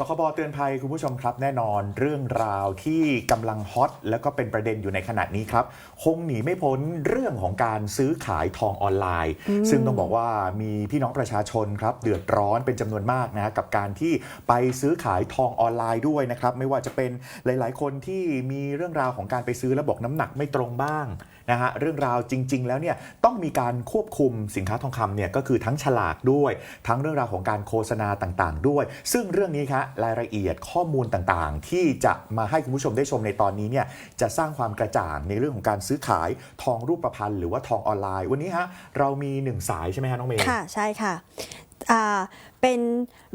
สคบเตือนภัยคุณผู้ชมครับ แน่นอนเรื่องราวที่กำลังฮอตแล้วก็เป็นประเด็นอยู่ในขณะนี้ครับ คงหนีไม่พ้นเรื่องของการซื้อขายทองออนไลน์ ซึ่งต้องบอกว่ามีพี่น้องประชาชนครับ เดือดร้อนเป็นจำนวนมากนะกับการที่ไปซื้อขายทองออนไลน์ด้วยนะครับ ไม่ว่าจะเป็นหลาย ๆ คนที่มีเรื่องราวของการไปซื้อแล้วบอกน้ำหนักไม่ตรงบ้าง นะฮะเรื่องราวจริง ๆ แล้วเนี่ยต้องมีการควบคุมสินค้าทองคำเนี่ยก็คือทั้งฉลากด้วย ทั้งเรื่องราวของการโฆษณาต่างๆ ด้วย ซึ่งเรื่องนี้ครับรายละเอียดข้อมูลต่างๆ ที่จะมาให้คุณผู้ชมได้ชมในตอนนี้เนี่ยจะสร้างความกระจ่างในเรื่องของการซื้อขายทองรูปพรรณหรือว่าทองออนไลน์ วันนี้ฮะเรามีหนึ่งสายใช่ไหมฮะน้องเมย์ค่ะใช่ค่ะเป็น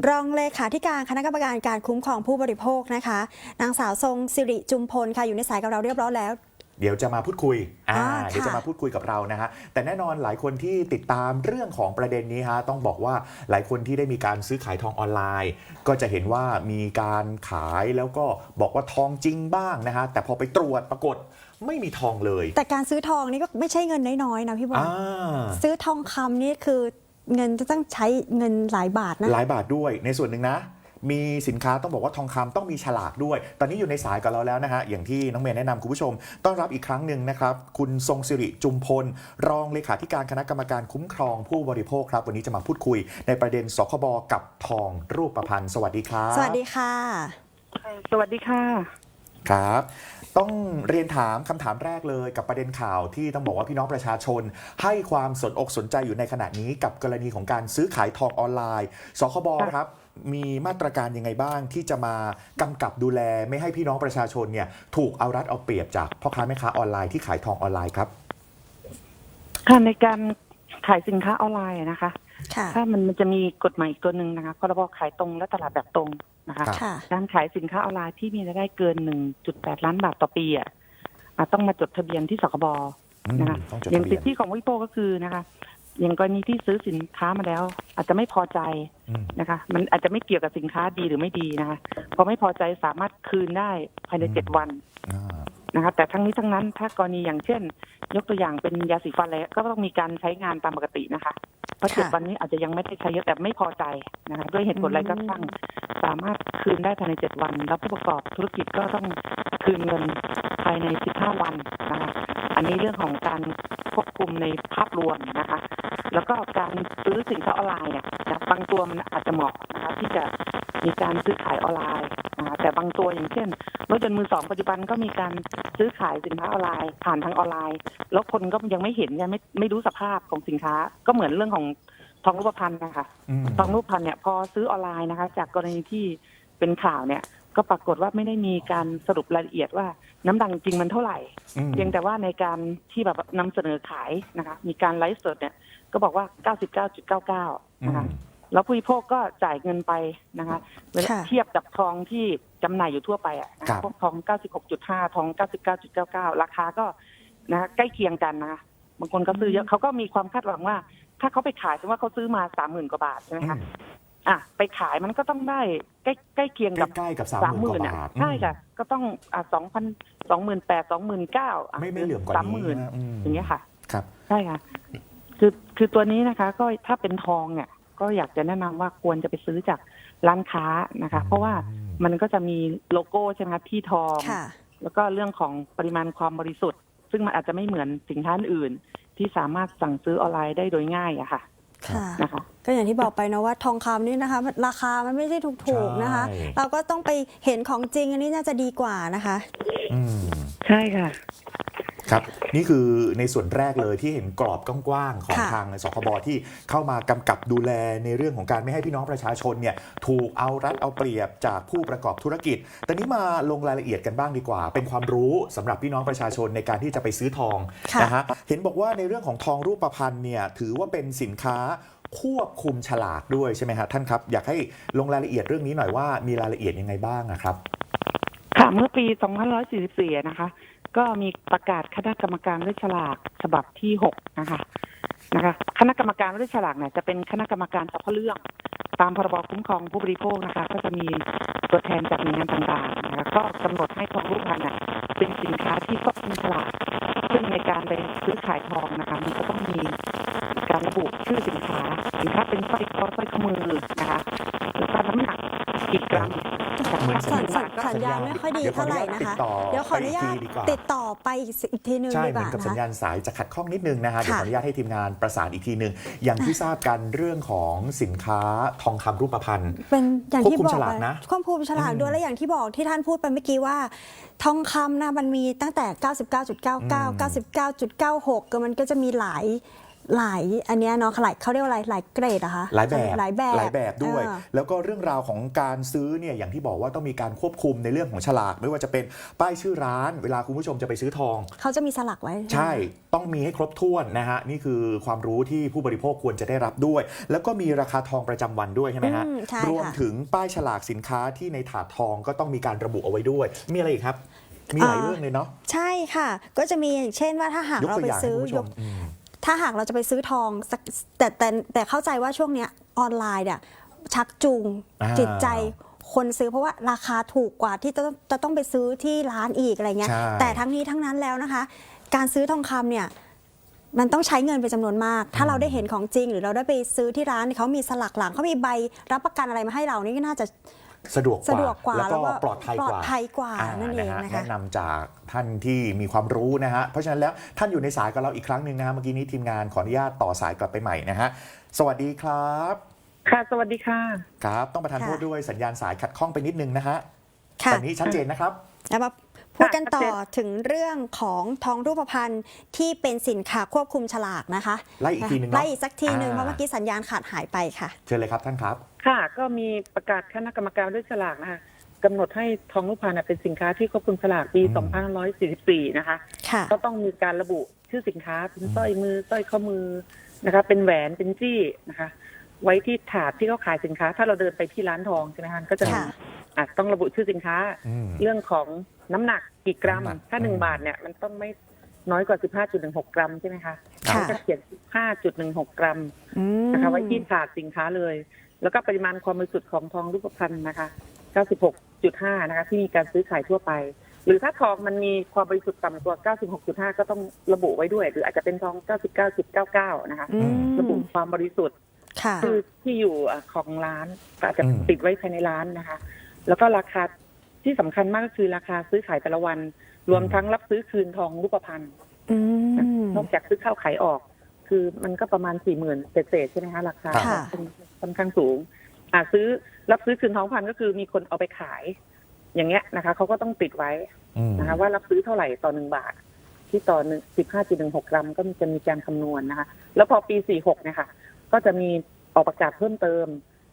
รองเลขาธิการคณะกรรมการการคุ้มครองผู้บริโภคนะคะ นางสาวทรงสิริจุมพลค่ะอยู่ในสายกับเราเรียบร้อยแล้ว เดี๋ยวจะมาพูดคุยอ่าอ่าเดี๋ยวจะค่ะมาพูดคุยกับเรานะฮะ แต่แน่นอนหลายคนที่ติดตามเรื่องของประเด็นนี้ฮะ ต้องบอกว่าหลายคนที่ได้มีการซื้อขายทองออนไลน์ ก็จะเห็นว่ามีการขายแล้วก็บอกว่าทองจริงบ้างนะฮะ แต่พอไปตรวจปรากฏไม่มีทองเลย แต่การซื้อทองนี่ก็ไม่ใช่เงินน้อยๆนะพี่บอลอ่าซื้อทองคำนี่คือเงินจะต้องใช้เงินหลายบาทนะ หลายบาทด้วยในส่วนหนึ่งนะ มีสินค้าต้องบอกว่าทองคำต้องมีฉลากด้วย ตอนนี้อยู่ในสายกับเราแล้วนะฮะอย่างที่น้องเมย์แนะนำคุณผู้ชม ต้อนรับอีกครั้งหนึ่งนะครับคุณทรงสิริจุมพล รองเลขาธิการคณะกรรมการคุ้มครองผู้บริโภคครับ วันนี้จะมาพูดคุย ในประเด็นสคบกับทองรูปประพันธ์สวัสดีครับสวัสดีค่ะ สวัสดีค่ะครับต้องเรียนถามคำถามแรกเลยกับประเด็นข่าวที่ต้องบอกว่าพี่น้องประชาชน ให้ความสนอกสนใจอยู่ในขณะนี้กับกรณีของการซื้อขายทองออนไลน์ สคบค่ะครับ มีมาตรการยังไงบ้างที่จะมากำกับดูแลไม่ให้พี่น้องประชาชนเนี่ยถูกเอารัดเอาเปรียบจากพ่อค้าแม่ค้าออนไลน์ที่ขายทองออนไลน์ครับ ค่ะในการขายสินค้าออนไลน์อะนะคะ ค่ะ ถ้ามันมันจะมีกฎหมายอีกตัวหนึ่งนะคะพรบขายตรงและตลาดแบบตรงนะคะครับค่ะ การขายสินค้าออนไลน์ที่มีรายได้เกิน 1.8 ล้านบาทต่อปีอะอะต้องมาจดทะเบียนที่สคบอืมนะคะต้องจดอย่างทะเบีสิยทนธิของวิโปก็คือนะคะ อย่างกรณีที่ซื้อสินค้ามาแล้ว อาจจะไม่พอใจอืมนะคะ มันอาจจะไม่เกี่ยวกับสินค้าดีหรือไม่ดีนะคะพอไม่พอใจสามารถคืนได้ภายในเจ็ดวันอ่านะคะแต่ทั้งนี้ทั้งนั้นถ้ากรณีอย่างเช่น ยกตัวอย่างเป็นยาสีฟันแล้วก็ต้องมีการใช้งานตามปกตินะคะเพ ราะค่ะเจ็ดวันนี้อาจจะยังไม่ได้ใช้เยอะแต่ไม่พอใจนะคะด้วยเหตุผลอะไรก็ช่างสามารถคืนได้ภายในเจ็ดวัน แล้วผู้ประกอบธุรกิจก็ต้องคืนเงินภายในสิบห้าวันนะคะอันนี้เรื่องของการควบคุมในภาพรวมนะคะ แล้วก็การซื้อสินค้าออนไลน์เนี่ยนะบางตัวมันอาจจะเหมาะนะคะที่จะมีการซื้อขายออนไลน์นะคะแต่บางตัวอย่างเช่นรถยนต์มือสองปัจจุบันก็มีการซื้อขายสินค้าออนไลน์ ผ่านทางออนไลน์ แล้วคนก็ยังไม่เห็นยังไม่ไม่รู้สภาพของสินค้าก็เหมือนเรื่องของทองรูปพรรณนะคะอืมทองรูปพรรณเนี่ยพอซื้อออนไลน์นะคะ จากกรณีที่เป็นข่าวเนี่ยก็ปรากฏว่าไม่ได้มีการสรุปรายละเอียดว่าน้ำดังจริงมันเท่าไหร่อืมเพียงแต่ว่าในการที่แบบนำเสนอขายนะคะ มีการไลฟ์สดเนี่ยก็บอกว่า 99.99 นะคะแล้วผู้บริโภคก็จ่ายเงินไปนะคะเวลาค่ะเทียบกับทองที่ จำหน่ายอยู่ทั่วไปอะนะครัคะบพวกทอง 96.5 ทอง 99.99 ราคาก็นะคะใกล้เคียงกันนะคะบางคนก็ซื้อเยอะเขาก็มีความคาดหวังว่า ถ้าเขาไปขายสมมติว่าเขาซื้อมา30,000กว่าบาทใช่ไหมอืคะมอะไปขายมันก็ต้องได้ใกล้ใกล้เคียงกับ ใกล้ๆกับสามสามหหมื่มื่นนกว่าอะบาทใช่ค่ะ ก็ต้องอะสองพันสองหมื่นแปดสองหมื่นเก้าไม่ไม่เหลื่อมกว่าสามหนี้มื่นนะอืมอย่างเงี้ยค่ะ ครับ ใช่ค่ะ คือคือตัวนี้นะคะ ก็ถ้าเป็นทองเนี่ย ก็อยากจะแนะนำว่าควรจะไปซื้อจากร้านค้านะคะ เพราะว่ามั นก็จะมีโลโก้ใช่ไหมคะที่ทอง ค่ะ แล้วก็เรื่องของปริมาณความบริสุทธิ์ ซึ่งมันอาจจะไม่เหมือนสินค้าอื่น ที่สามารถสั่งซื้อออนไลน์ได้โดยง่ายอะค่ะค่ะ นะคะ ก็อย่างที่บอกไปนะว่าทองคำนี่นะคะราคามันไม่ใช่ถูกๆนะคะ ใช่ เราก็ต้องไปเห็นของจริงอันนี้น่าจะดีกว่านะคะ อืม ใช่ค่ะ ครับ นี่คือในส่วนแรกเลยที่เห็นกรอบกว้างๆของค่ะทางสคบที่เข้ามากำกับดูแลในเรื่องของการไม่ให้พี่น้องประชาชนเนี่ยถูกเอารัดเอาเปรียบจากผู้ประกอบธุรกิจ แต่นี้มาลงรายละเอียดกันบ้างดีกว่า เป็นความรู้สำหรับพี่น้องประชาชนในการที่จะไปซื้อทองค่ะนะฮะเห็นบอกว่าในเรื่องของทองรูปพรรณเนี่ยถือว่าเป็นสินค้าควบคุมฉลากด้วยใช่ไหมฮะท่านครับ อยากให้ลงรายละเอียดเรื่องนี้หน่อยว่ามีรายละเอียดยังไงบ้างอะครับค่ะเมื่อปี 2544 นะคะ ก็มีประกาศคณะกรรมการเลือกฉลากฉบับที่6นะคะนะคะ คณะกรรมการเลือกฉลากเนี่ยจะเป็นคณะกรรมการเฉพาะเรื่อง ตามพรบคุ้มครองผู้บริโภคนะคะ ก็จะมีตัวแทนจากหน่วยงานต่างๆนะคะก็กำหนดให้ทองรูปพรรณเนี่ยเป็นสินค้าที่ควบคุมฉลากซึ่งในการไปซื้อขายทองนะคะ มันก็ต้องมีการระบุชื่อสินค้าสินค้าเป็นสร้อยคอสร้อยข้อมือนะคะแล้วก็น้ำหนักกี่กรัม สัญญาณไม่ค่อยดีเท่าไหร่นะคะเดี๋เดี๋ยยววขขออออนุนุญาญาตตติดต่อติดต่อไปอีกอีกทีนึงใช่ดีเหกมือว่านกับนะสัญคะญาณสายจะขัดข้องนิดนึงนะฮะเดี๋ยวขค่ะออนุญาตให้ทีมงานประสานอีกทีหนึ่งอย่างที่ทราบกันเรื่องของสินค้าทองคำรูปพรรณเป็นอย่างที่ควบคุมบอกฉลากไปนะควบคุมฉลากอืมด้วยและอย่างที่บอกที่ท่านพูดไปเมื่อกี้ว่า ทองคำนะมันมีตั้งแต่ 99.99 99.96ก็มันก็จะมีหลาย หลายอันเนี้ยเนาะหลายเขาเรียกว่าอะไรหลายเกรดอะคะหลายแบบหลายแบบหลายแบบด้วย เออ แล้วก็เรื่องราวของการซื้อเนี่ยอย่างที่บอกว่าต้องมีการควบคุมในเรื่องของฉลาก ไม่ว่าจะเป็นป้ายชื่อร้าน เวลาคุณผู้ชมจะไปซื้อทอง เขาจะมีสลักไว้ ใช่ ต้องมีให้ครบถ้วนนะฮะ นี่คือความรู้ที่ผู้บริโภคควรจะได้รับด้วย แล้วก็มีราคาทองประจำวันด้วยใช่ไหมฮะ อืมใช่รวมค่ะถึงป้ายฉลากสินค้าที่ในถาดทองก็ต้องมีการระบุเอาไว้ด้วย มีอะไรอีกครับ มีหลายเรื่องเลยเนาะ ใช่ค่ะ ก็จะมีอย่างเช่นว่าถ้าหากยกเราตัวไปอย่างให้ซื้อคุณผู้ชยมกอืม ถ้าหากเราจะไปซื้อทองสักแต่แต่แต่เข้าใจว่าช่วงเนี้ยออนไลน์เนี่ยชักจูงอ่าจิตใจคนซื้อเพราะว่าราคาถูกกว่าที่จะต้องจะต้องไปซื้อที่ร้านอีกอะไรเงี้ยใช่แต่ทั้งนี้ทั้งนั้นแล้วนะคะ การซื้อทองคำเนี่ยมันต้องใช้เงินเป็นจำนวนมาก ถ้าเราได้เห็นของจริง หรือเราได้ไปซื้อที่ร้านเขามีสลักหลังเขามีใบรับประกันอะไรมาให้เรานี่ก็น่าจะ สะดวกกสะดวว่ากกว่าแล้วก็แล้วก็ปลอดภัยปลกอดว่าภัยกว่าอ่นั่นเองนะคะแนะนำจากท่านที่มีความรู้นะฮะเพราะฉะนั้นแล้วท่านอยู่ในสายกับเราอีกครั้งหนึ่งนะฮะเมื่อกี้นี้ทีมงานขออนุญาตต่อสายกลับไปใหม่นะฮะสวัสดีครับ ค่ะ สวัสดีค่ะ ครับ ต้องประทานค่ะโทษด้วยสัญญาณสายขัดข้องไปนิดนึงนะฮะค่ะตอนนี้ชัดเจนนะครับแล้วมา พูดกันต่อค่ะถึงเรื่องของทองรูปพรรณที่เป็นสินค้าควบคุมฉลากนะคะ ไล่อีกทีหนึ่งเนอะไล่อีกสักทีหนึ่งอ่าเพราะเมื่อกี้สัญญาณขาดหายไปค่ะ เชิญเลยครับท่านครับ ค่ะ ก็มีประกาศคณะกรรมการด้วยฉลากนะคะกำหนดให้ทองรูปพรรณเป็นสินค้าที่ควบคุมฉลากปีอืม2544 นะคะค่ะก็ต้องมีการระบุชื่อสินค้าเป็นสร้อยมือสร้อยข้อมือนะคะ เป็นแหวนเป็นจี้นะคะ ไว้ที่ถาดที่เขาขายสินค้า ถ้าเราเดินไปที่ร้านทองใช่ไหมคะก็จะมีค่ะอะต้องระบุชื่อสินค้าอืมเรื่องของ น้ำหนักกี่กรัมน้ำหนักถ้าหนึ่งอืมบาทเนี่ยมันต้องไม่น้อยกว่า 15.16 กรัมใช่ไหมคะค่ะก็จะเขียน 15.16 กรัมอืมนะคะไว้ที่ถาดสินค้าเลย แล้วก็ปริมาณความบริสุทธิ์ของทองรูปพรรณนะคะ 96.5 นะคะ ที่มีการซื้อขายทั่วไป หรือถ้าทองมันมีความบริสุทธิ์ต่ำกว่า 96.5 ก็ต้องระบุไว้ด้วย หรืออาจจะเป็นทอง 99.99 นะคะอืมระบุความบริสุทธิ์ค่ะคือที่อยู่อะของร้านก็อาจจะอืมติดไว้ภายในร้านนะคะ แล้วก็ราคา ที่สำคัญมากก็คือราคาซื้อขายแต่ละวัน รวมทั้งรับซื้อคืนทองรูปพรรณอืมนอกจากซื้อเข้าขายออก คือมันก็ประมาณสี่หมื่นเศษๆใช่ไหมคะราคาค่ะค่อนข้างสูงอ่าซื้อรับซื้อคืนทองพันก็คือมีคนเอาไปขาย อย่างเงี้ยนะคะเขาก็ต้องติดไว้อืมนะคะว่ารับซื้อเท่าไหร่ต่อหนึ่งบาท ที่ต่อหนึ่งสิบห้าจุดหนึ่งหกกรัมก็จะมีการคำนวณนะคะ แล้วพอปีสี่หกเนี่ยค่ะ ก็จะมีออกประกาศเพิ่มเติม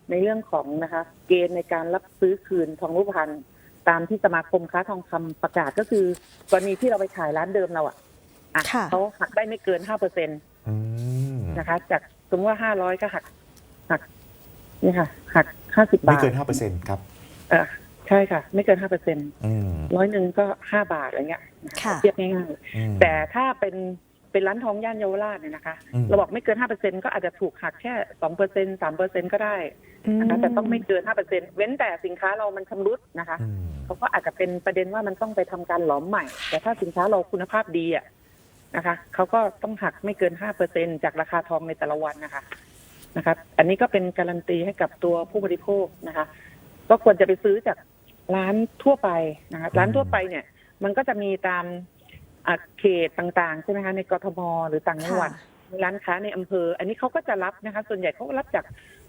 ในเรื่องของนะคะ เกณฑ์ในการรับซื้อคืนทองรูปพรรณ ตามที่สมาคมค้าทองคำประกาศก็คือกรณีที่เราไปขายร้านเดิมเราอะอะค่ะเขาหักได้ไม่เกินห้าเปอร์เซ็นตอืมนะคะ จากสมมติว่าห้าร้อยก็หัก หักนี่ค่ะ หักห้าสิบไม่บาทเกิน5%ครับเออใช่ค่ะ ไม่เกินห้าเปอร์เซ็นอืมร้อยหนึ่งก็ห้าบาทอะไรเงี้ยค่ะเทียบง่ายอืมๆแต่ถ้าเป็น เป็นร้านทองย่านเยาวราชเนี่ยนะคะอืม เราบอกไม่เกินห้าเปอร์เซ็นก็อาจจะถูกหักแค่สองเปอร์เซ็นสามเปอร์เซ็นก็ได้นะคะแต่ต้องไม่เกินห้าเปอร์เซ็นเว้นแต่สินค้าเรามันชำรุดนะคะอืม เขาก็อาจจะเป็นประเด็นว่ามันต้องไปทำการหลอมใหม่ แต่ถ้าสินค้าเราคุณภาพดีอะนะคะเขาก็ต้องหักไม่เกินห้าเปอร์เซ็นจากราคาทองในแต่ละวันนะคะนะคะอันนี้ก็เป็นการันตีให้กับตัวผู้บริโภคนะคะ ก็ควรจะไปซื้อจากร้านทั่วไปนะคะร้านทั่วไปเนี่ย มันก็จะมีตาม อะเขตต่างๆใช่ไหมคะในกทมหรือต่างจังหวัดมีร้านค้าในอำเภอ อันนี้เขาก็จะรับนะคะ ส่วนใหญ่เขาก็รับจาก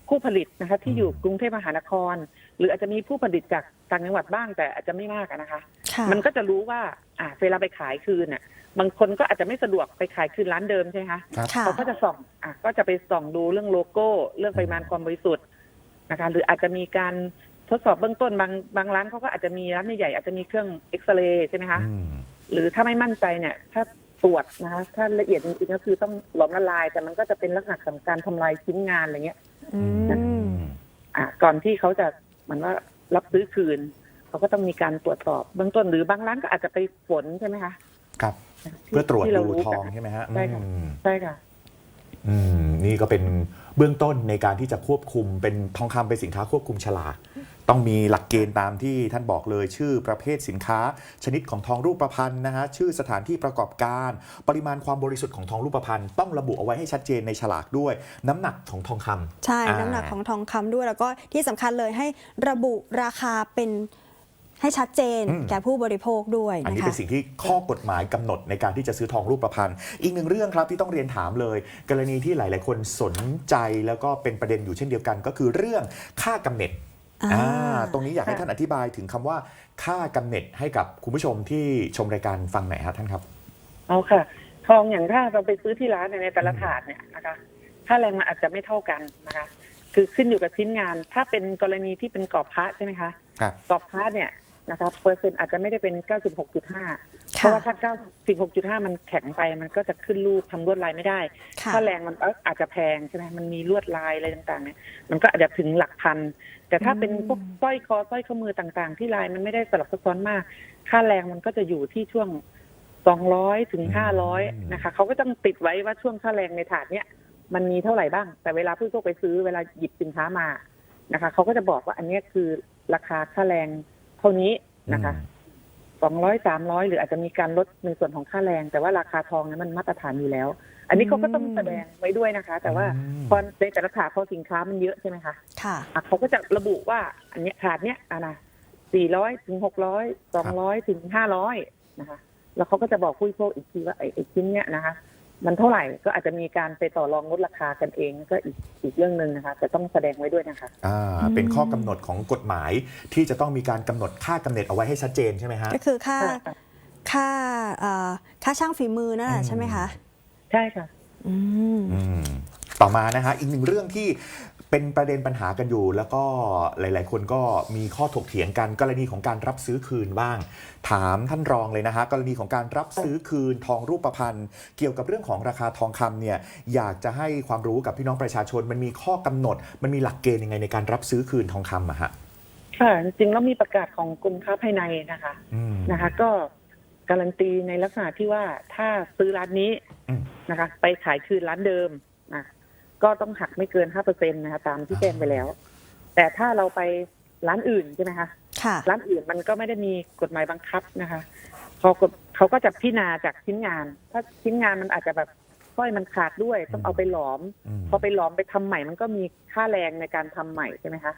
ผู้ผลิตนะคะ ที่อยู่กรุงเทพมหานคร หรืออาจจะมีผู้ผลิตจากต่างจังหวัดบ้างแต่อาจจะไม่มากอะนะคะค่ะมันก็จะรู้ว่า อ่าเวลาไปขายคืนน่ะ บางคนก็อาจจะไม่สะดวกไปขายคืนร้านเดิมใช่ไหมคะครับค่ะเขาก็จะส่องอะก็จะไปส่องดูเรื่องโลโก้ เรื่องปริมาณความบริสุทธิ์นะคะ หรืออาจจะมีการทดสอบเบื้องต้นบางบางร้านเขาก็อาจจะมีร้านใหญ่ๆอาจจะมีเครื่องเอ็กซเรย์ใช่ไหมคะอืม หรือถ้าไม่มั่นใจเนี่ย ถ้าตรวจนะคะถ้าละเอียดจริงๆก็คือต้องหลอมละลาย แต่มันก็จะเป็นลักษณะของการทำลายชิ้นงานอะไรเงี้ยอืมอ่าก่อนที่เขาจะเหมือนว่ารับซื้อคืนเขาก็ต้องมีการตรวจสอบเบื้องต้นหรือบางร้านก็อาจจะไปฝนใช่ไหมคะครับที่เพื่อตรวจที่าดูทกัอนงใช่ไหมฮะใช่ค่ะอืมใช่ค่ะอืมนี่ก็เป็นเบื้องต้นในการที่จะควบคุมเป็นทองคำเป็นสินค้าควบคุมฉลาก ต้องมีหลักเกณฑ์ตามที่ท่านบอกเลยชื่อประเภทสินค้า ชนิดของทองรูปพรรณนะฮะชื่อสถานที่ประกอบการ ปริมาณความบริสุทธิ์ของทองรูปพรรณต้องระบุเอาไว้ให้ชัดเจนในฉลากด้วย น้ำหนักของทองคำ ใช่อ่า น้ำหนักของทองคำด้วยแล้วก็ที่สำคัญเลยให้ระบุราคาเป็นให้ชัดเจนอืมแก่ผู้บริโภคด้วยอันนะนี้คะ เป็นสิ่งที่ข้อกฎหมายกำหนดในการที่จะซื้อทองรูปพรรณอีกหนึ่งเรื่องครับที่ต้องเรียนถามเลย กรณีที่หลาย ๆ คนสนใจแล้วก็เป็นประเด็นอยู่เช่นเดียวกัน ก็คือเรื่องค่ากำเนิดอ่าอ่า ตรงนี้อยากให้ค่ะท่านอธิบายถึงคำว่าค่ากำเนิดให้กับคุณผู้ชมที่ชมรายการฟังหน่อยครับท่านครับเอาค่ะ ทองอย่างถ้าเราไปซื้อที่ร้านเนี่ยในแต่ละถาดเนี่ยนะคะค่าแรงมันอาจจะไม่เท่ากันนะคะ คือขึ้นอยู่กับชิ้นงาน ถ้าเป็นกรณีที่เป็นกรอบพระใช่ไหมคะครับกรอบพระเนี่ยนะคะเปอร์เซ็นต์อาจจะไม่ได้เป็น 96.5 เพราะว่าถ้า 96.5 มันแข็งไปมันก็จะขึ้นรูปทำลวดลายไม่ได้ค่ะค่าแรงมันก็อาจจะแพงใช่ไหมมันมีลวดลายอะไรต่างๆเนี่ยมันก็อาจจะถึงหลักพัน แต่ถ้าเป็นพวกสร้อยคอสร้อยข้อมือต่างๆ ที่ลายมันไม่ได้สลับซับซ้อนมาก ค่าแรงมันก็จะอยู่ที่ช่วง200ถึง500นะคะเขาก็ต้องติดไว้ว่าช่วงค่าแรงในถาดเนี้ยมันมีเท่าไหร่บ้าง แต่เวลาผู้โชคไปซื้อเวลาหยิบสินค้ามานะคะเขาก็จะบอกว่าอันเนี้ยคือราคาค่าแรงเท่านี้นะคะสองร้อยสามร้อยหรืออาจจะมีการลดในส่วนของค่าแรง แต่ว่าราคาทองเนี่ยมันมาตรฐานอยู่แล้ว อันนี้เขาก็ต้องแสดงไว้ด้วยนะคะ แต่ว่าอืมพอในแต่ละถาดพอสินค้ามันเยอะใช่ไหมคะค่ะอะเขาก็จะระบุว่าอันเนี้ยถาดเนี้ยอะนะสี่ร้อยถึงหกร้อยสองร้อยถึงห้าร้อยนะคะ แล้วเขาก็จะบอกผู้บริโภคอีกทีว่าไอ้ไอ้ชิ้นเนี้ยนะคะ มันเท่าไหร่ก็อาจจะมีการไปต่อรองลดราคากันเองก็อีกอีกเรื่องหนึ่งนะคะแต่ต้องแสดงไว้ด้วยนะคะอ่าเป็นข้อกำหนดของกฎหมายที่จะต้องมีการกำหนดค่ากำเนิดเอาไว้ให้ชัดเจนใช่ไหมฮะก็คือค่าค่ะค่าเอ่อค่าช่างฝีมือนั่นแหละอืมใช่ไหมคะ ใช่ค่ะ อืม อืมต่อมานะฮะอีกหนึ่งเรื่องที่เป็นประเด็นปัญหากันอยู่ แล้วก็หลาย ๆ คนก็มีข้อถกเถียงกันกรณีของการรับซื้อคืนบ้าง ถามท่านรองเลยนะฮะกรณีของการรับซื้อคืนทองรูปพรรณเกี่ยวกับเรื่องของราคาทองคำเนี่ยอยากจะให้ความรู้กับพี่น้องประชาชน มันมีข้อกำหนด มันมีหลักเกณฑ์ยังไงในการรับซื้อคืนทองคำอะฮะค่ะ จริงๆแล้วมีประกาศของกรมค้าภายในนะคะ อืมนะคะ ก็การันตีในลักษณะที่ว่าถ้าซื้อร้านนี้อืม นะคะ ไปขายคืนร้านเดิมนะก็ต้องหักไม่เกินห้าเปอร์เซ็นต์นะคะตามที่แจ้งไปแล้ว แต่ถ้าเราไปร้านอื่นใช่ไหมคะค่ะร้านอื่นมันก็ไม่ได้มีกฎหมายบังคับนะคะเขาก็เขาก็จะพิจารณาจากชิ้นงาน ถ้าชิ้นงานมันอาจจะแบบสร้อยมันขาดด้วย ต้องเอาไปหลอมอืมพอไปหลอมไปทำใหม่ มันก็มีค่าแรงในการทำใหม่ใช่ไหมคะ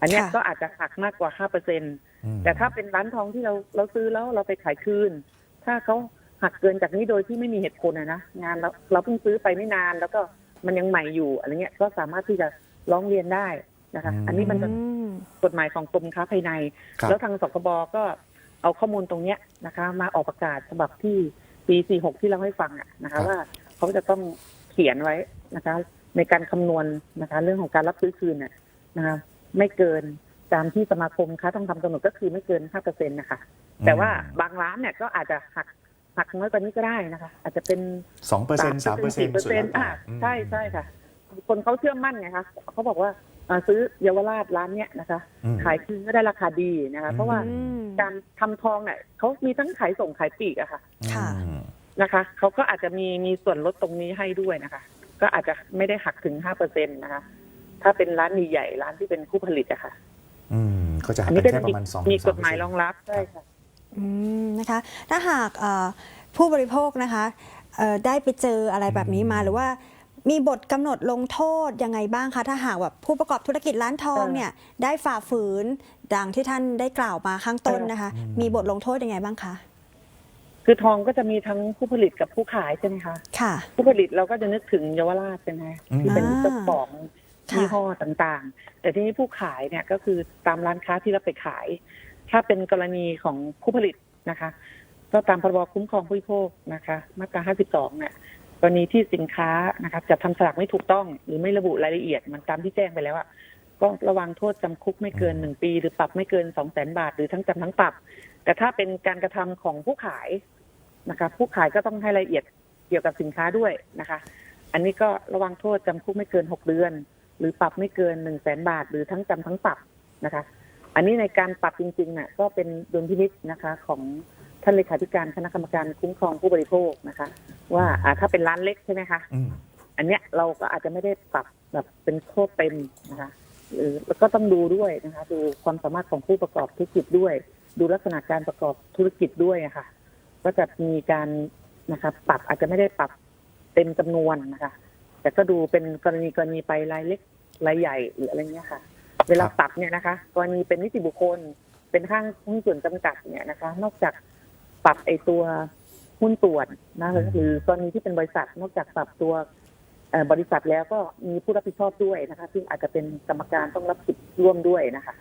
อันเนี้ยค่ะก็อาจจะหักมากกว่าห้าเปอร์เซ็นอืมแต่ถ้าเป็นร้านทองที่เราเราซื้อแล้วเราไปขายคืน ถ้าเขา หักเกินจากนี้โดยที่ไม่มีเหตุผลอะนะ งานเราเราเพิ่งซื้อไปไม่นาน แล้วก็มันยังใหม่อยู่อะไรเงี้ยก็สามารถที่จะร้องเรียนได้นะคะ อันนี้มันเป็นอืมกฎหมายของกรมค้าภายในครับแล้วทางสคบก็เอาข้อมูลตรงเนี้ยนะคะ มาออกประกาศฉบับที่ปี 46 ที่เราให้ฟังอะนะคะ ว่าเขาจะต้องเขียนไว้นะคะ ในการคำนวณนะคะ เรื่องของการรับซื้อคืนน่ะนะคะ ไม่เกินตามที่สมาคมค้าทองคำกำหนดก็คือไม่เกิน5เปอร์เซ็นต์นะคะ แต่ว่าบางร้านเนี่ยก็อาจจะหัก หักน้อยกว่านี้ก็ได้นะคะ อาจจะเป็นสองเปอร์เซ็นต์สามเปอร์เซ็นต์เปอร์เซ็นต์อะใช่ใช่ค่ะ คนเขาเชื่อมั่นไงคะเขาบอกว่าอ่าซื้อเยาวราชร้านเนี้ยนะคะอืมขายคืนก็ได้ราคาดีนะคะ เพราะว่าอืมการทำทองเนี่ยเขามีทั้งขายส่งขายปลีกอะค่ะค่ะอืมนะคะเขาก็อาจจะมีมีส่วนลดตรงนี้ให้ด้วยนะคะ ก็อาจจะไม่ได้หักถึงห้าเปอร์เซ็นต์นะคะ ถ้าเป็นร้านใหญ่ๆร้านที่เป็นผู้ผลิตอะค่ะ อืมก็จะหัอักนไปนี้ก็แค่จะปมีระมาณสองมีสกฎหมายรองรับใช่ค่ะ อืมนะคะถ้าหากเอ่อผู้บริโภคนะคะเอ่อได้ไปเจออะไรแบบนี้มาหรือว่ามีบทกำหนดลงโทษยังไงบ้างคะถ้าหากแบบผู้ประกอบธุรกิจร้านทองค่ะเนี่ยได้ฝ่าฝืนดังที่ท่านได้กล่าวมาข้างต้นนะคะ มีบทลงโทษยังไงบ้างคะคือทองก็จะมีทั้งผู้ผลิตกับผู้ขายใช่ไหมคะค่ะ ผู้ผลิตเราก็จะนึกถึงเยาวราชใช่ไหมที่เป็นอ่าเจ้าของค่ะยี่ห้อต่างๆ แต่ที่นี้ผู้ขายเนี่ยก็คือตามร้านค้าที่เราไปขาย ถ้าเป็นกรณีของผู้ผลิตนะคะ ก็ตามพรบคุ้มครองผู้บริโภคนะคะ มาตรา 52 เนี่ยกรณีที่สินค้านะคะจะทำสลากไม่ถูกต้อง หรือไม่ระบุรายละเอียดมันตามที่แจ้งไปแล้วอะก็ระวังโทษจำคุกไม่เกินหนึ่งปี หรือปรับไม่เกินสองแสนบาท หรือทั้งจำทั้งปรับ แต่ถ้าเป็นการกระทำของผู้ขายนะคะ ผู้ขายก็ต้องให้รายละเอียดเกี่ยวกับสินค้าด้วยนะคะ อันนี้ก็ระวังโทษจำคุกไม่เกินหกเดือน หรือปรับไม่เกินหนึ่งแสนบาท หรือทั้งจำทั้งปรับนะคะ อันนี้ในการปรับจริงๆเนี่ยก็เป็นดุลพินิจนะคะ ของท่านเลขาธิการคณะกรรมการคุ้มครองผู้บริโภคนะคะ ว่าอ่าถ้าเป็นร้านเล็กใช่ไหมคะอืมอันเนี้ยเราก็อาจจะไม่ได้ปรับแบบเป็นโทษเต็มนะคะหรือแล้วก็ต้องดูด้วยนะคะ ดูความสามารถของผู้ประกอบธุรกิจด้วย ดูลักษณะการประกอบธุรกิจด้วยอะค่ะ ก็จะมีการนะคะปรับอาจจะไม่ได้ปรับเต็มจำนวนนะคะ แต่ก็ดูเป็นกรณีกรณีไปรายเล็กรายใหญ่หรืออะไรเงี้ยค่ะ เวลาครับปรับเนี่ยนะคะกรณีเป็นนิติบุคคล เป็นห้างหุ้นส่วนจำกัดเนี่ยนะคะ นอกจากปรับไอตัวหุ้นส่วนนะคะอืมหรือกรณีที่เป็นบริษัท นอกจากปรับตัวเอ่อบริษัทแล้วก็มีผู้รับผิดชอบด้วยนะคะ ซึ่งอาจจะเป็นกรรมการต้องรับผิดร่วมด้วยนะคะ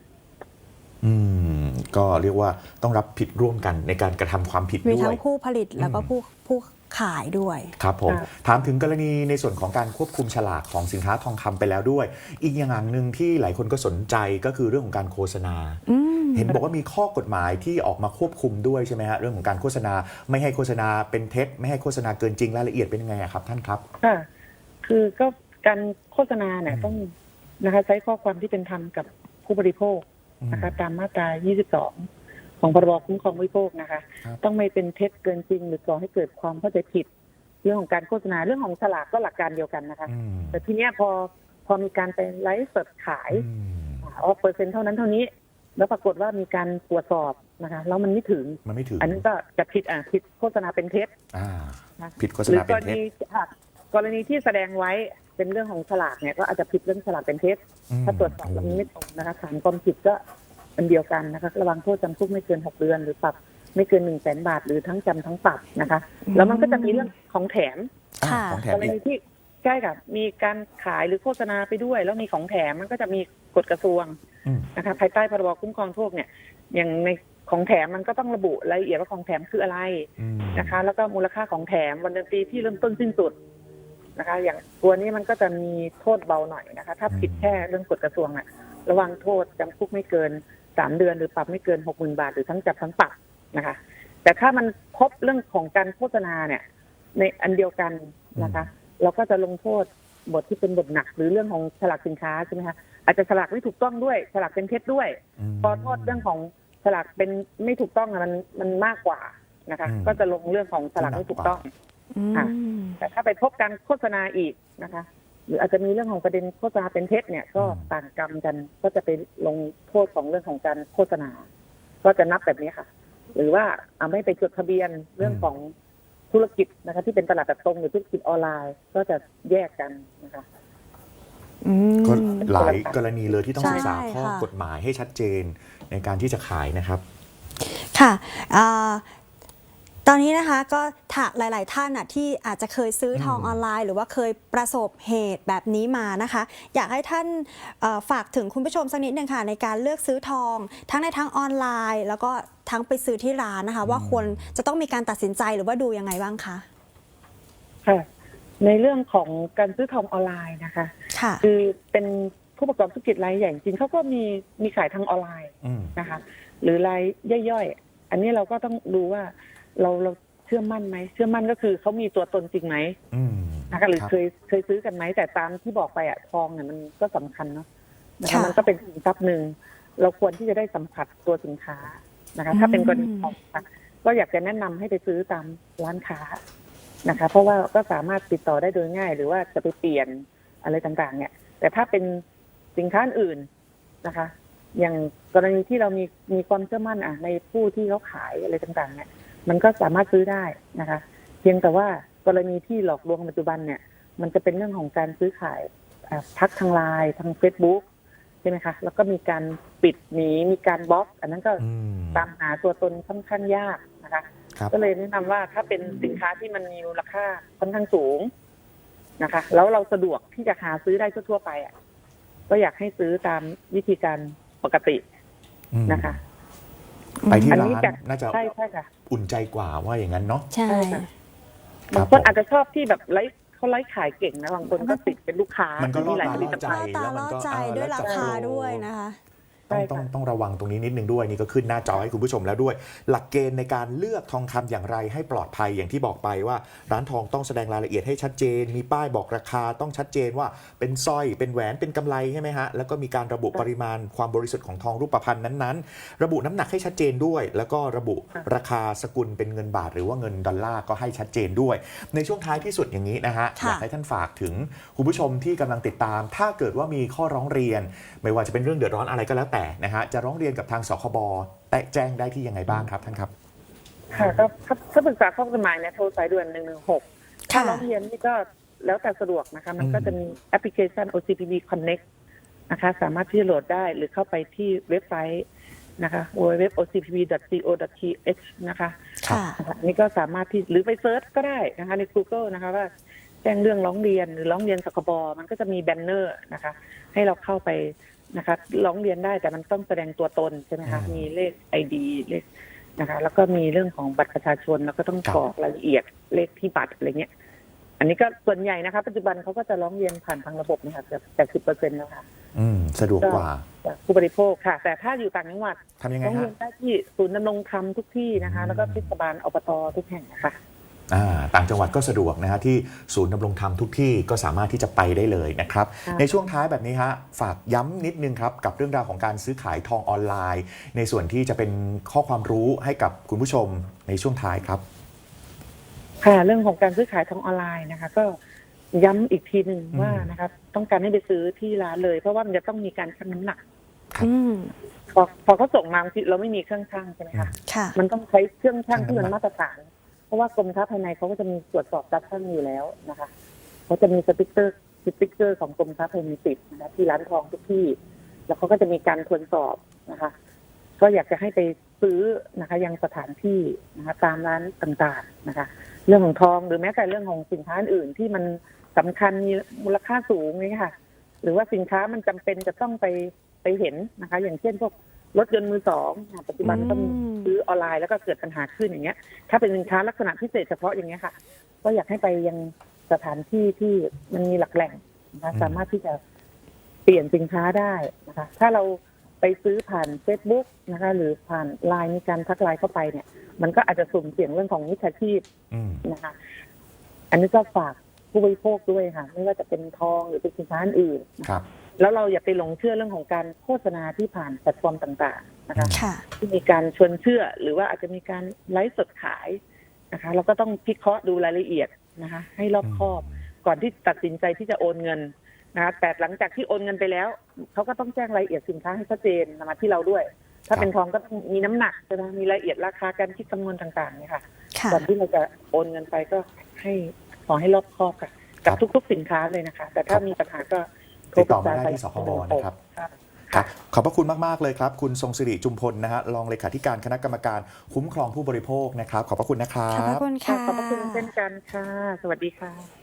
อืม ก็เรียกว่าต้องรับผิดร่วมกันในการกระทำความผิดมีด้วทั้ยงผู้ผลิตแล้วก็อืมผู้ผู้ ขายด้วย ครับผมค่ะถามถึงกรณีในส่วนของการควบคุมฉลากของสินค้าทองคำไปแล้วด้วย อีกอย่างหนึ่งที่หลายคนก็สนใจก็คือเรื่องของการโฆษณาอืมเห็นบอกว่ามีข้อกฎหมายที่ออกมาควบคุมด้วยใช่ไหมฮะเรื่องของการโฆษณาไม่ให้โฆษณาเป็นเท็จ ไม่ให้โฆษณาเกินจริงรายละเอียดเป็นยังไงอะครับ ท่านครับค่ะคือก็การโฆษณาเนี่ยอืมต้องนะคะใช้ข้อความที่เป็นธรรมกับผู้บริโภคนะคะตามมาตรา 22 ของพรบคุ้มครองผู้บริโภคนะคะ ครับ ต้องไม่เป็นเท็จเกินจริง หรือก่อให้เกิดความเข้าใจผิด เรื่องของการโฆษณาเรื่องของฉลากก็หลักการเดียวกันนะคะ อืมแต่ทีเนี้ยพอพอมีการไปไลฟ์สดขาย อืมออกเปอร์เซ็นต์เท่านั้นเท่านี้ แล้วปรากฏว่ามีการตรวจสอบนะคะแล้วมันไม่ถึง มันไม่ถึงอันนี้ก็จะผิดอะผิดโฆษณาเป็นเท็จอ่านะผิดโฆษหรืณาอกเป็รนเท็จณีค่ะกรณีที่แสดงไว้เป็นเรื่องของฉลากเนี่ยก็อาจจะผิดเรื่องฉลากเป็นเท็จ อืมถ้าตรวจสอบแล้วมันไม่ตรงนะคะฐานความผิดก็ อันเดียวกันนะคะระวังโทษจำคุกไม่เกินหกเดือน หรือปรับไม่เกินหนึ่งแสนบาท หรือทั้งจำทั้งปรับนะคะอืมแล้วมันก็จะมีเรื่องของแถมอ่าค่ะ ของแถกมรอีกณีที่ใช่ค่ะมีการขายหรือโฆษณาไปด้วย แล้วมีของแถมมันก็จะมีกฎกระทรวงอืมนะคะภายใต้พรบคุ้มครองโรคเนี่ย อย่างในของแถมมันก็ต้องระบุรายละเอียดว่าของแถมคืออะไร อืม นะคะ แล้วก็มูลค่าของแถมวันเดือนปีที่เริ่มต้นสิ้นสุดนะคะ อย่างตัวนี้มันก็จะมีโทษเบาหน่อยนะคะ ถ้าผิดแค่เรื่องกฎกระทรวงอะระวังโทษจำคุกไม่เกิน สามเดือนหรือปรับไม่เกินหกหมื่นบาทหรือทั้งจำทั้งปรับนะคะ แต่ถ้ามันพบเรื่องของการโฆษณาเนี่ย ในอันเดียวกันนะคะ เราก็จะลงโทษบทที่เป็นบทหนัก หรือเรื่องของฉลากสินค้าใช่ไหมคะอาจจะฉลากไม่ถูกต้องด้วยฉลากเป็นเท็จด้วยมพอโทษเรื่องของฉลากเป็นไม่ถูกต้องอะมันมันมากกว่านะคะอืมก็จะลงเรื่องของฉลากไม่ถูกต้องอืมค่ะแต่ถ้าไปพบการโฆษณาอีกนะคะ หรืออาจจะมีเรื่องของประเด็นโฆษณาเป็นเท็จเนี่ยก็ต่างกรรมกันก็จะไปลงโทษของเรื่องของการโฆษณา ก็จะนับแบบนี้ค่ะ หรือว่าเอาไม่ไปจดทะเบียนเรื่องของธุรกิจนะคะ ที่เป็นตลาดแบบตรงหรือธุรกิจออนไลน์ ก็จะแยกกันนะคะอืมก็หลายกรณีเลยที่ต้องใช่ศึกษาข้อค่ะกฎหมายให้ชัดเจนในการที่จะขายนะครับ ค่ะอ่า ตอนนี้นะคะก็ถ้าหลาย ๆ ท่านน่ะที่อาจจะเคยซื้อทองอืมออนไลน์ หรือว่าเคยประสบเหตุแบบนี้มานะคะ อยากให้ท่านเอ่อฝากถึงคุณผู้ชมสักนิดหนึ่งค่ะในการเลือกซื้อทอง ทั้งในทางออนไลน์ แล้วก็ทั้งไปซื้อที่ร้านนะคะ ว่าควรจะต้องมีการตัดสินใจหรือว่าดูยังไงบ้างคะค่ะในเรื่องของการซื้อทองออนไลน์นะคะค่ะคือเป็นผู้ประกอบธุรกิจรายใหญ่จริงๆเขาก็มีมีขายทางออนไลน์อืมนะคะ หรือรายย่อยๆ อันนี้เราก็ต้องดูว่า เราเราเชื่อมั่นไหมเชื่อมั่นก็คือเขามีตัวตนจริงไหมอืม นะคะหรือครับ เคยเคยซื้อกันไหมแต่ตามที่บอกไปอะทองเนี่ยมันก็สำคัญเนาะนะคะค่ะมันก็เป็นสินทรัพย์หนึ่งเราควรที่จะได้สัมผัสตัวสินค้านะคะ ถ้าเป็นกรณีทองค่ะก็อยากจะแนะนำให้ไปซื้อตามร้านค้านะคะ เพราะว่าก็สามารถติดต่อได้โดยง่าย หรือว่าจะไปเปลี่ยนอะไรต่างๆ เนี่ย แต่ถ้าเป็นสินค้าอื่นนะคะ อย่างกรณีที่เรามีมีความเชื่อมั่นอะในผู้ที่เขาขายอะไรต่างๆ เนี่ย มันก็สามารถซื้อได้นะคะ เพียงแต่ว่ากรณีที่หลอกลวงปัจจุบันเนี่ย มันจะเป็นเรื่องของการซื้อขายอ่าทักทางไลน์ทางเฟซบุ๊กใช่ไหมคะ แล้วก็มีการปิดหนีมีการบล็อก อันนั้นก็อืมตามหาตัวตนค่อนข้างยากนะคะครับก็เลยแนะนำว่าถ้าเป็นสินค้าที่มันมีมูลค่าค่อนข้างสูงนะคะ แล้วเราสะดวกที่จะหาซื้อได้ทั่วๆไปอะก็อยากให้ซื้อตามวิธีการปกติอืมนะคะ ไปที่อันร้านี้นจากน่าจะใช่ใช่ค่ะอุ่นใจกว่าว่าอย่างนั้นเนาะ ใช่ใช่ค่ะครับบางคนอาจจะชอบที่แบบไลฟ์เขาไลฟ์ขายเก่งนะบางคนก็ติดเป็นลูกค้ามันก็มีหลายล่ผอลิตาตล่อใจภัณฑ์ล่อตาแล้วมัล่อนก็ใจเออด้วยแล้วราจับคาโปรด้วยนะคะ ต้องใช่ค่ะต้องต้องระวังตรงนี้นิดนึงด้วยนี่ก็ขึ้นหน้าจอให้คุณผู้ชมแล้วด้วย หลักเกณฑ์ในการเลือกทองคำอย่างไรให้ปลอดภัยอย่างที่บอกไปว่า ร้านทองต้องแสดงรายละเอียดให้ชัดเจน มีป้ายบอกราคาต้องชัดเจนว่าเป็นสร้อยเป็นแหวนเป็นกำไรใช่ไหมฮะแล้วก็มีการระบุปริมาณความบริสุทธิ์ของทองรูปพรรณนั้นๆ ระบุน้ำหนักให้ชัดเจนด้วย แล้วก็ระบุราคาสกุลเป็นเงินบาท หรือว่าเงินดอลลาร์ก็ให้ชัดเจนด้วย ในช่วงท้ายที่สุดอย่างนี้นะฮะค่ะอยากให้ท่านฝากถึงคุณผู้ชมที่กำลังติดตาม ถ้าเกิดว่ามีข้อร้องเรียน ไม่ว่าจะเป็นเรื่องเดือดร้อนอะไรก็แล้วแต่นะฮะจะร้องเรียนกับทางสคบแต่แจ้งได้ที่ยังไงบ้างครับท่านครับ ค่ะก็ถ้าถ้าปรึกษาข้อกฎหมายเนี่ยโทรสายด่วนหนึ่งหนึ่งหกถ้าค่ะ ร้องเรียนนี่ก็แล้วแต่สะดวกนะคะ มันก็อืมจะมีแอปพลิเคชัน OCPB Connect นะคะ สามารถที่จะโหลดได้หรือเข้าไปที่เว็บไซต์นะคะ www.ocpb.co.th นะคะค่ะ นะคะอันนี่ก็สามารถที่หรือไปเซิร์ชก็ได้นะคะใน Google นะคะว่าแจ้งเรื่องร้องเรียนหรือร้องเรียนสคบมันก็จะมีแบนเนอร์นะคะ ให้เราเข้าไป นะคะร้องเรียนได้แต่มันต้องแสดงตัวตนใช่ไหมคะอืมมีเลขไอดีเลขนะคะ แล้วก็มีเรื่องของบัตรประชาชนแล้วก็ต้องครับกรอกรายละเอียดเลขที่บัตรอะไรเงี้ย อันนี้ก็ส่วนใหญ่นะคะปัจจุบันเขาก็จะร้องเรียนผ่านทางระบบนะคะเกือบแปดสิบเปอร์เซ็นต์แล้วค่ะอืมสะดวกกว่าจากผู้บริโภคค่ะ แต่ถ้าอยู่ต่างจังหวัดทำยังไงร้องเรีฮะยนได้ที่ศูนย์ดำรงธรรมทุกที่นะคะ แล้วก็เทศบาลอบตทุกแห่งนะคะอ่า ต่างจังหวัดก็สะดวกนะฮะที่ศูนย์ดำรงธรรมทุกที่ก็สามารถที่จะไปได้เลยนะครับค่ะในช่วงท้ายแบบนี้ฮะฝากย้ำนิดนึงครับ กับเรื่องราวของการซื้อขายทองออนไลน์ ในส่วนที่จะเป็นข้อความรู้ให้กับคุณผู้ชมในช่วงท้ายครับค่ะเรื่องของการซื้อขายทางออนไลน์นะคะ ก็ย้ำอีกทีหนึ่งอืมว่านะคะต้องการให้ไปซื้อที่ร้านเลย เพราะว่ามันจะต้องมีการชั่งน้ำหนักครับอืมพอพอเขาส่งมาบางทีเราไม่มีเครื่องชั่งใช่ไหมคะค่ะมันต้องใช้เครื่องชั่งชั่งที่มันน้ำหนักมาตรฐาน เพราะว่ากรมค้าภายในเขาก็จะมีตรวจสอบจัดชั่งอยู่แล้วนะคะเขาจะมีสติ๊กเกอร์สติ๊กเกอร์ของกรมค้าภายในติดนะที่ร้านทองทุกที่ แล้วเขาก็จะมีการทวนสอบนะคะ ก็อยากจะให้ไปซื้อนะคะยังสถานที่นะคะตามร้านต่างๆนะคะ เรื่องของทองหรือแม้แต่เรื่องของสินค้าอื่นที่มันสำคัญมีมูลค่าสูงนี่ค่ะ หรือว่าสินค้ามันจำเป็นจะต้องไปไปเห็นนะคะ อย่างเช่นพวก รถยนต์มือสองอะปัจจุบันก็มีอืมซื้อออนไลน์แล้วก็เกิดปัญหาขึ้นอย่างเงี้ย ถ้าเป็นสินค้าลักษณะพิเศษเฉพาะอย่างเงี้ยค่ะ ก็อยากให้ไปยังสถานที่ที่มันมีหลักแหล่งนะคะอืมสามารถที่จะเปลี่ยนสินค้าได้นะคะ ถ้าเราไปซื้อผ่าน Facebook นะคะ หรือผ่านไลน์มีการทักไลน์เข้าไปเนี่ย มันก็อาจจะสุ่มเสี่ยงเรื่องของมิจฉาชีพอืมนะคะ อันนี้ก็ฝากผู้บริโภคด้วยค่ะ ไม่ว่าจะเป็นทองหรือเป็นสินค้าอื่นๆครับ แล้วเราอย่าไปหลงเชื่อเรื่องของการโฆษณาที่ผ่านแพลตฟอร์มต่างๆนะคะค่ะ ที่มีการชวนเชื่อหรือว่าอาจจะมีการไลฟ์สดขายนะคะเราก็ต้องพิเคราะห์ดูรายละเอียดนะคะ ให้รอบคอบ ก่อนที่ตัดสินใจที่จะโอนเงินนะคะแต่หลังจากที่โอนเงินไปแล้วเขาก็ต้องแจ้งรายละเอียดสินค้าให้ชัดเจนมาที่เราด้วย ถ้าเป็นทองก็ต้องมีน้ำหนักใช่ไหมมีรายละเอียดราคาการคิดคำนวณต่างๆเนี่ยค่ะค่ะ ก่อนที่เราจะโอนเงินไปก็ให้ขอให้รอบคอบค่ะ กับทุกๆสินค้าเลยนะคะ แต่ถ้ามีปัญหาก็โทร ติดปรึต่อกมาษาได้ที่สคบนะครับค่ะครับขอบพระคุณมาก ๆ เลยครับ คุณทรงสิริจุมพลนะฮะรองเลขาธิการคณะกรรมการคุ้มครองผู้บริโภคนะครับ ขอบพระคุณนะครัขอบพระบคุณค่ะค่ะ ขอบพระคุณเช่นกันค่ะ สวัสดีค่ะ